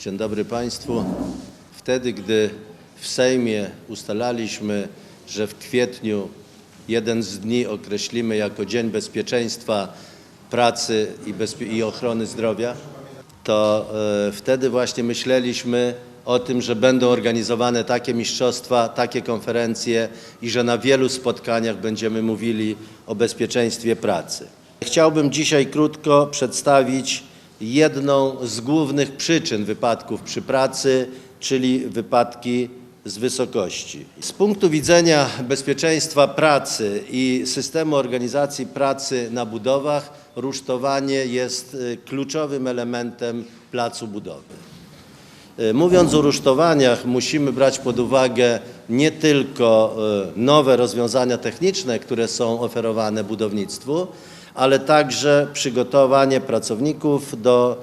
Dzień dobry Państwu. Wtedy, gdy w Sejmie ustalaliśmy, że w kwietniu jeden z dni określimy jako Dzień Bezpieczeństwa Pracy i, bezpie- i Ochrony Zdrowia, to e, wtedy właśnie myśleliśmy o tym, że będą organizowane takie mistrzostwa, takie konferencje i że na wielu spotkaniach będziemy mówili o bezpieczeństwie pracy. Chciałbym dzisiaj krótko przedstawić jedną z głównych przyczyn wypadków przy pracy, czyli wypadki z wysokości. Z punktu widzenia bezpieczeństwa pracy i systemu organizacji pracy na budowach, rusztowanie jest y, kluczowym elementem placu budowy. Y, Mówiąc o rusztowaniach, musimy brać pod uwagę nie tylko y, nowe rozwiązania techniczne, które są oferowane budownictwu, ale także przygotowanie pracowników do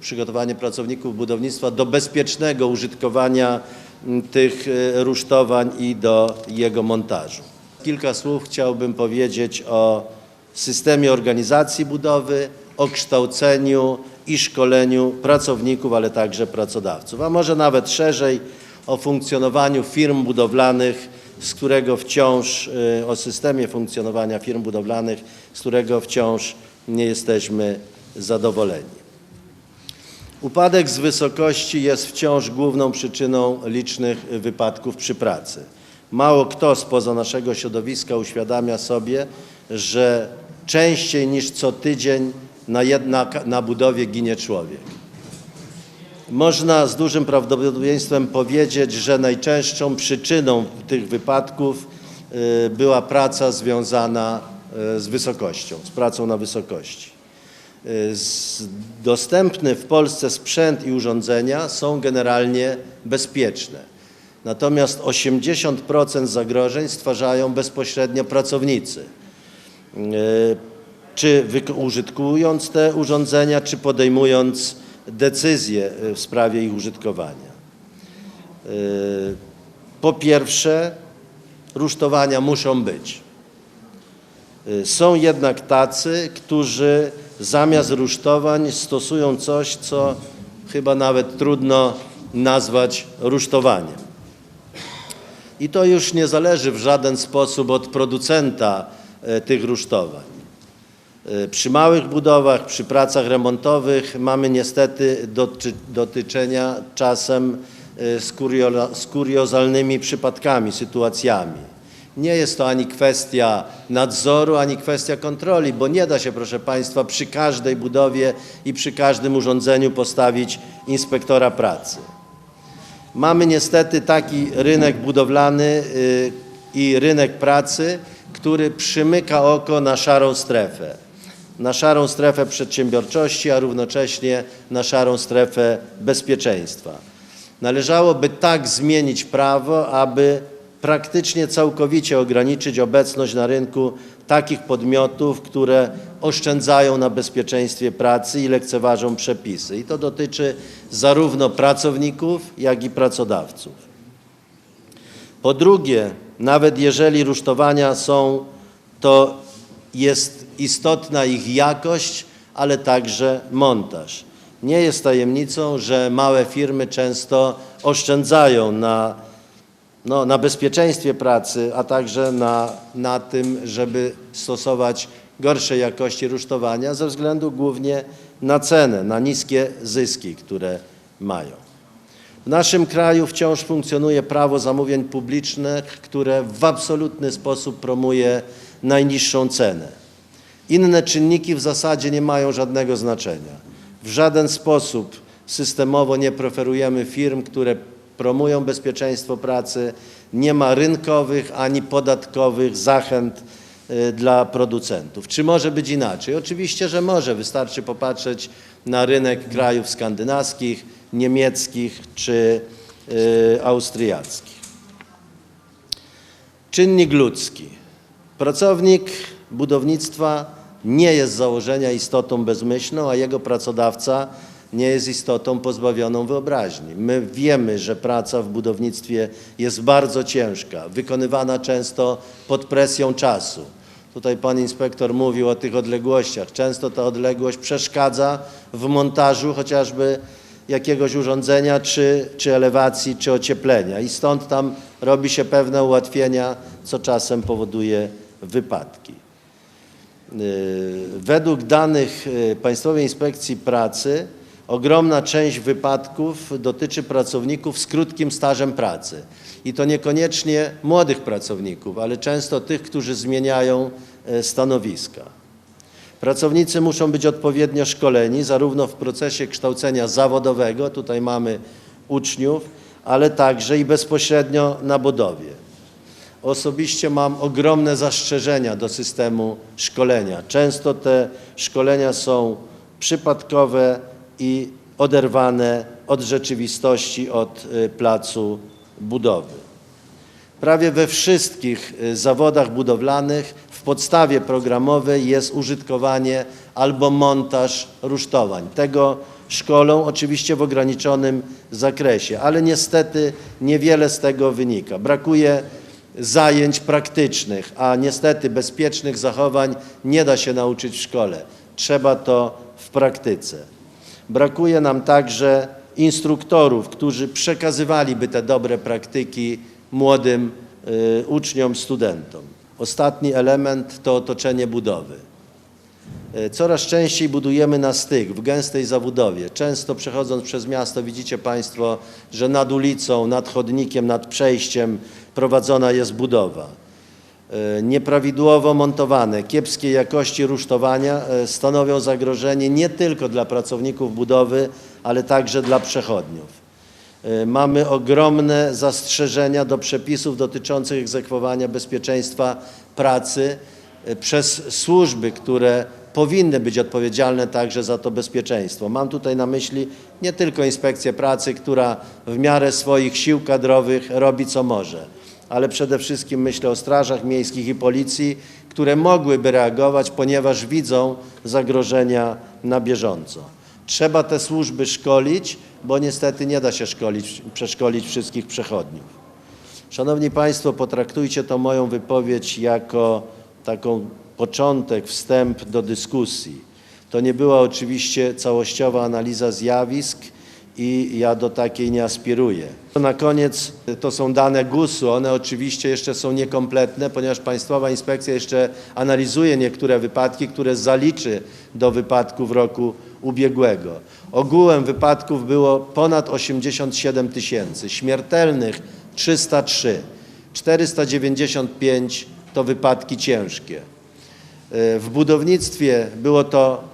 przygotowanie pracowników budownictwa do bezpiecznego użytkowania m, tych y, rusztowań i do jego montażu. Kilka słów chciałbym powiedzieć o systemie organizacji budowy, o kształceniu i szkoleniu pracowników, ale także pracodawców, a może nawet szerzej o funkcjonowaniu firm budowlanych, z którego wciąż, y, o systemie funkcjonowania firm budowlanych, z którego wciąż nie jesteśmy zadowoleni. Upadek z wysokości jest wciąż główną przyczyną licznych wypadków przy pracy. Mało kto spoza naszego środowiska uświadamia sobie, że częściej niż co tydzień na, jedna, na budowie ginie człowiek. Można z dużym prawdopodobieństwem powiedzieć, że najczęstszą przyczyną tych wypadków y, była praca związana y, z wysokością, z pracą na wysokości. Y, Dostępny w Polsce sprzęt i urządzenia są generalnie bezpieczne. Natomiast 80% zagrożeń stwarzają bezpośrednio pracownicy. Czy użytkując te urządzenia, czy podejmując decyzje y, w sprawie ich użytkowania. Y, Po pierwsze, rusztowania muszą być. Y, Są jednak tacy, którzy zamiast rusztowań stosują coś, co chyba nawet trudno nazwać rusztowaniem. I to już nie zależy w żaden sposób od producenta e, tych rusztowań. E, Przy małych budowach, przy pracach remontowych mamy niestety doty, dotyczenia czasem e, z, kuriola, z kuriozalnymi przypadkami, sytuacjami. Nie jest to ani kwestia nadzoru, ani kwestia kontroli, bo nie da się, proszę Państwa, przy każdej budowie i przy każdym urządzeniu postawić inspektora pracy. Mamy niestety taki rynek budowlany y, i rynek pracy, który przymyka oko na szarą strefę. Na szarą strefę przedsiębiorczości, a równocześnie na szarą strefę bezpieczeństwa. Należałoby tak zmienić prawo, aby praktycznie całkowicie ograniczyć obecność na rynku takich podmiotów, które oszczędzają na bezpieczeństwie pracy i lekceważą przepisy. I to dotyczy zarówno pracowników, jak i pracodawców. Po drugie, nawet jeżeli rusztowania są, to jest istotna ich jakość, ale także montaż. Nie jest tajemnicą, że małe firmy często oszczędzają na, no, na bezpieczeństwie pracy, a także na, na tym, żeby stosować gorszej jakości rusztowania ze względu głównie na cenę, na niskie zyski, które mają. W naszym kraju wciąż funkcjonuje prawo zamówień publicznych, które w absolutny sposób promuje najniższą cenę. Inne czynniki w zasadzie nie mają żadnego znaczenia. W żaden sposób systemowo nie preferujemy firm, które promują bezpieczeństwo pracy. Nie ma rynkowych ani podatkowych zachęt y, dla producentów. Czy może być inaczej? Oczywiście, że może. Wystarczy popatrzeć na rynek krajów skandynawskich, niemieckich czy y, austriackich. Czynnik ludzki. Pracownik budownictwa nie jest z założenia istotą bezmyślną, a jego pracodawca nie jest istotą pozbawioną wyobraźni. My wiemy, że praca w budownictwie jest bardzo ciężka, wykonywana często pod presją czasu. Tutaj pan inspektor mówił o tych odległościach. Często ta odległość przeszkadza w montażu chociażby jakiegoś urządzenia, czy, czy elewacji, czy ocieplenia. I stąd tam robi się pewne ułatwienia, co czasem powoduje wypadki. Y, Według danych y, Państwowej Inspekcji Pracy ogromna część wypadków dotyczy pracowników z krótkim stażem pracy. I to niekoniecznie młodych pracowników, ale często tych, którzy zmieniają y, stanowiska. Pracownicy muszą być odpowiednio szkoleni, zarówno w procesie kształcenia zawodowego, tutaj mamy uczniów, ale także i bezpośrednio na budowie. Osobiście mam ogromne zastrzeżenia do systemu szkolenia. Często te szkolenia są przypadkowe i oderwane od rzeczywistości, od y, placu budowy. Prawie we wszystkich y, zawodach budowlanych w podstawie programowej jest użytkowanie albo montaż rusztowań. Tego szkolą oczywiście w ograniczonym zakresie, ale niestety niewiele z tego wynika. Brakuje zajęć praktycznych, a niestety bezpiecznych zachowań nie da się nauczyć w szkole. Trzeba to w praktyce. Brakuje nam także instruktorów, którzy przekazywaliby te dobre praktyki młodym y, uczniom, studentom. Ostatni element to otoczenie budowy. Y, Coraz częściej budujemy na styk, w gęstej zabudowie. Często przechodząc przez miasto widzicie Państwo, że nad ulicą, nad chodnikiem, nad przejściem prowadzona jest budowa. Y, Nieprawidłowo montowane, kiepskiej jakości rusztowania y, stanowią zagrożenie nie tylko dla pracowników budowy, ale także dla przechodniów. Mamy ogromne zastrzeżenia do przepisów dotyczących egzekwowania bezpieczeństwa pracy przez służby, które powinny być odpowiedzialne także za to bezpieczeństwo. Mam tutaj na myśli nie tylko inspekcję pracy, która w miarę swoich sił kadrowych robi co może, ale przede wszystkim myślę o strażach miejskich i policji, które mogłyby reagować, ponieważ widzą zagrożenia na bieżąco. Trzeba te służby szkolić, bo niestety nie da się szkolić, przeszkolić wszystkich przechodniów. Szanowni Państwo, potraktujcie to moją wypowiedź jako taką początek, wstęp do dyskusji. To nie była oczywiście całościowa analiza zjawisk i ja do takiej nie aspiruję. Na koniec to są dane GUS-u. One oczywiście jeszcze są niekompletne, ponieważ Państwowa Inspekcja jeszcze analizuje niektóre wypadki, które zaliczy do wypadków roku ubiegłego. Ogółem wypadków było ponad 87 tysięcy, śmiertelnych 303, 495 to wypadki ciężkie. E, W budownictwie było to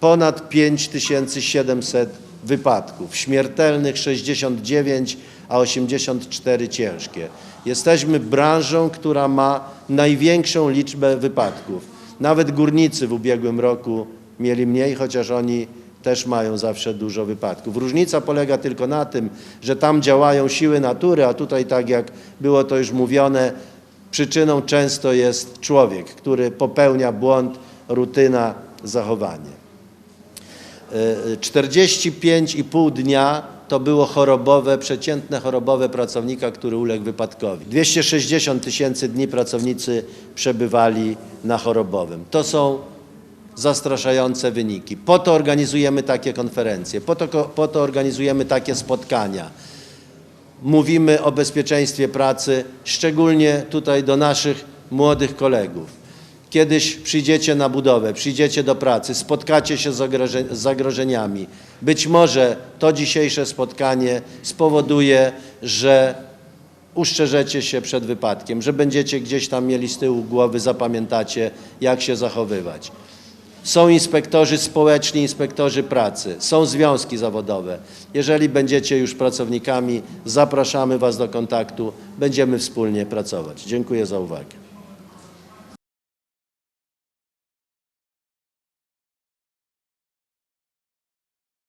ponad 5700 wypadków, śmiertelnych 69, a 84 ciężkie. Jesteśmy branżą, która ma największą liczbę wypadków. Nawet górnicy w ubiegłym roku mieli mniej, chociaż oni też mają zawsze dużo wypadków. Różnica polega tylko na tym, że tam działają siły natury, a tutaj, tak jak było to już mówione, przyczyną często jest człowiek, który popełnia błąd, rutyna, zachowanie. E, 45,5 dnia to było chorobowe, przeciętne chorobowe pracownika, który uległ wypadkowi. 260 tysięcy dni pracownicy przebywali na chorobowym. To są zastraszające wyniki. Po to organizujemy takie konferencje, po to, po to organizujemy takie spotkania. Mówimy o bezpieczeństwie pracy, szczególnie tutaj do naszych młodych kolegów. Kiedyś przyjdziecie na budowę, przyjdziecie do pracy, spotkacie się z zagroże- z zagrożeniami. Być może to dzisiejsze spotkanie spowoduje, że uszczerzecie się przed wypadkiem, że będziecie gdzieś tam mieli z tyłu głowy, zapamiętacie, jak się zachowywać. Są inspektorzy społeczni, inspektorzy pracy, są związki zawodowe. Jeżeli będziecie już pracownikami, zapraszamy Was do kontaktu, będziemy wspólnie pracować. Dziękuję za uwagę.